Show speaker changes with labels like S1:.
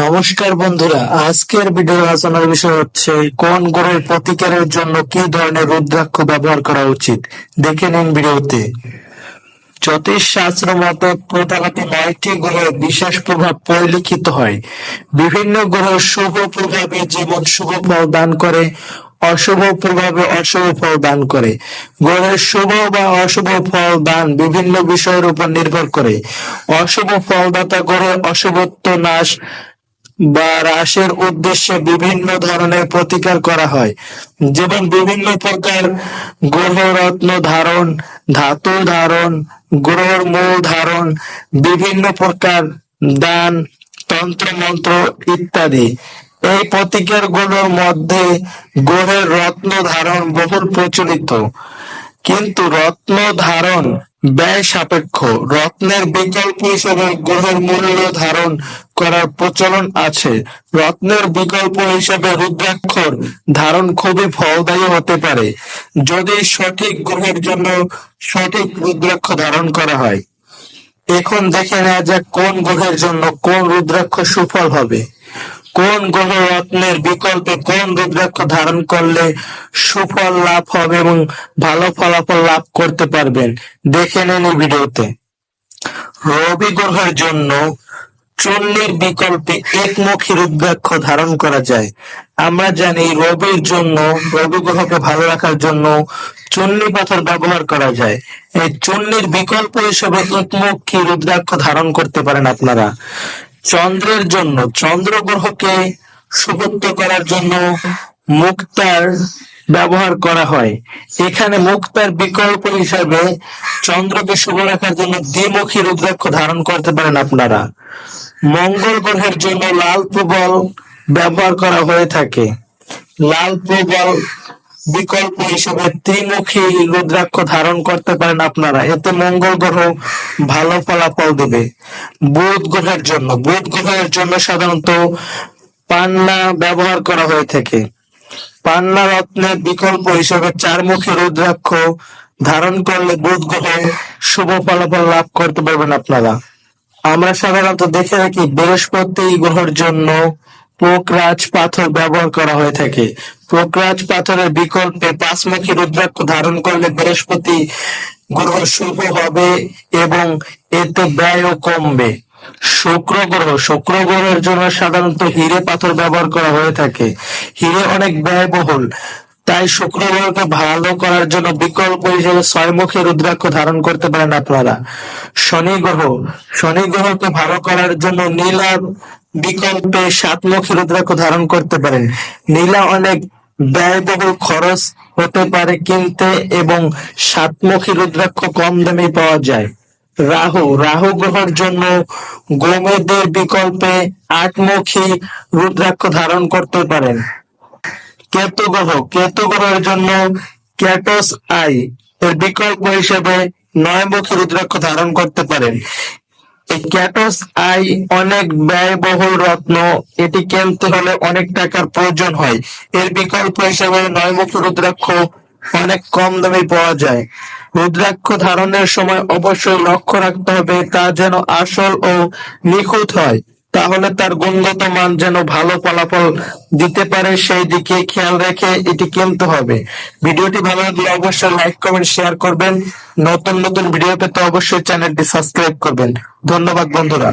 S1: নমস্কার বন্ধুরা, আজকের ভিডিও আলোচনার বিষয় হচ্ছে, কোন গ্রহের প্রতিকারের জন্য কি ধরনের রুদ্রাক্ষ ব্যবহার করা উচিত? দেখে নিন ভিডিওতে। জ্যোতিষ শাস্ত্র মতে প্রধানত নয়টি গ্রহের বিশেষ প্রভাব হয়। বিভিন্ন গ্রহ শুভ প্রভাবে যেমন শুভ ফল দান করে, অশুভ প্রভাবে অশুভ ফল দান করে। গ্রহের শুভ বা অশুভ ফল দান বিভিন্ন বিষয়ের উপর নির্ভর করে। অশুভ ফলদাতা গ্রহে অশুভত্ব নাশ বা হ্রাসের উদ্দেশ্যে বিভিন্ন ধরনের প্রতিকার করা হয়। যেমন বিভিন্ন প্রকার গ্রহ রত্ন ধারণ, ধাতু ধারণ, গ্রহর মূল ধারণ, বিভিন্ন প্রকার দান, তন্ত্র, মন্ত্র ইত্যাদি। এই প্রতিকারগুলোর মধ্যে গ্রহের রত্ন ধারণ বহুল প্রচলিত। কিন্তু রত্ন ধারণ ব্যয় সাপেক্ষ। রত্নের বিকল্প হিসেবে গ্রহের মূল্য ধারণ করার প্রচলন আছে। রত্নের বিকল্প হিসেবে রুদ্রাক্ষর ধারণ খুবই ফলদায়ী হতে পারে। যদি সঠিক গ্রহের জন্য সঠিক রুদ্রাক্ষ ধারণ করা হয়, এখন দেখে নেওয়া যাক কোন গ্রহের জন্য কোন রুদ্রাক্ষ সুফল হবে। কোন গ্রহ রত্নের বিকল্পে কোন রুদ্রাক্ষ ধারণ করলে সুফল লাভ হবে এবং ভালো ফলাফল লাভ করতে পারবেন? দেখে নিন এই ভিডিওতে। রবি গ্রহের জন্য চূর্ণের বিকল্পে একমুখী রুদ্রাক্ষ ধারণ করা যায়। আমরা জানি রবির জন্য, রবি গ্রহকে ভালো রাখার জন্য চুন্নি পাথর ব্যবহার করা যায়। এই চুন্নির বিকল্প হিসেবে একমুখী রুদ্রাক্ষ ধারণ করতে পারেন আপনারা। চন্দ্রের জন্য, চন্দ্র গ্রহকে সুপত্ত করার জন্য মুক্তার ব্যবহার করা হয়। এখানে মুক্তার বিকল্প হিসাবে চন্দ্রকে শুভ রাখার জন্য দ্বিমুখী রুদ্রাক্ষ ধারণ করতে পারেন আপনারা। মঙ্গল গ্রহের জন্য লাল প্রবল ব্যবহার করা হয়ে থাকে। লাল প্রবল বিকল্প হিসেবে ত্রিমুখী রুদ্রাক্ষ ধারণ করতে পারেন আপনারা। এতে মঙ্গল গ্রহ ভালো ফলাফল দেবে। বুধ গ্রহের জন্য, বুধ গ্রহের জন্য সাধারণত পান্না ব্যবহার করা হয়ে থাকে। পান্না রত্নের বিকল্প হিসেবে চারমুখী রুদ্রাক্ষ ধারণ করলে বুধ গ্রহ শুভ ফলাফল লাভ করতে পারবেন আপনারা। আমরা সাধারণত দেখে থাকি বৃহস্পতি গ্রহের জন্য পোকরাজ পাথর ব্যবহার করা হয়ে থাকে। পোকরাজ পাথরের বিকল্পে পাঁচমুখী রুদ্রাক্ষ ধারণ করলে বৃহস্পতি গ্রহ শুভ হবে এবং এতে ব্যয়ও কমবে। শুক্র গ্রহ, শুক্র গ্রহের জন্য সাধারণত হিরে পাথর ব্যবহার করা হয়ে থাকে। হিরে অনেক ব্যয়বহুল। তাই শুক্র গ্রহকে ভালো করার জন্য বিকল্প হিসেবে ছয়মুখী রুদ্রাক্ষ ধারণ করতে পারেন আপনারা। শনি গ্রহ, শনি গ্রহকে ভালো করার জন্য নীলা বিকল্পে সাতমুখী রুদ্রাক্ষ ধারণ করতে পারেন। নীলা অনেক ব্যয়বহুল খরচ হতে পারে কিনতে এবং সাতমুখী রুদ্রাক্ষ কম দামে পাওয়া যায়। রাহু রাহু গ্রহের জন্য গোমেদের বিকল্পে আটমুখী রুদ্রাক্ষ ধারণ করতে পারেন। কেতু গ্রহ কেতু গ্রহের জন্য ক্যাটস আই এর বিকল্প হিসেবে নয়মুখী রুদ্রাক্ষ ধারণ করতে পারেন এই ক্যাটস আই অনেক ব্যয়বহুল রত্ন, এটি কিনতে হলে অনেক টাকার প্রয়োজন হয়। এর বিকল্প হিসেবে নয়মুখী রুদ্রাক্ষ অনেক কম দামে পাওয়া যায়। রুদ্রাক্ষ ধারণের সময় অবশ্যই লক্ষ্য রাখতে হবে তা যেন আসল ও নিখুঁত হয়। তাহলে তার গুণগত মান যেন ভালো ফলাফল দিতে পারে, সেই দিকে খেয়াল রেখে এটি কিনতে হবে। ভিডিওটি ভালো লাগলে অবশ্যই লাইক, কমেন্ট, শেয়ার করবেন। নতুন নতুন ভিডিও পেতে অবশ্যই চ্যানেলটি সাবস্ক্রাইব করবেন। ধন্যবাদ বন্ধুরা।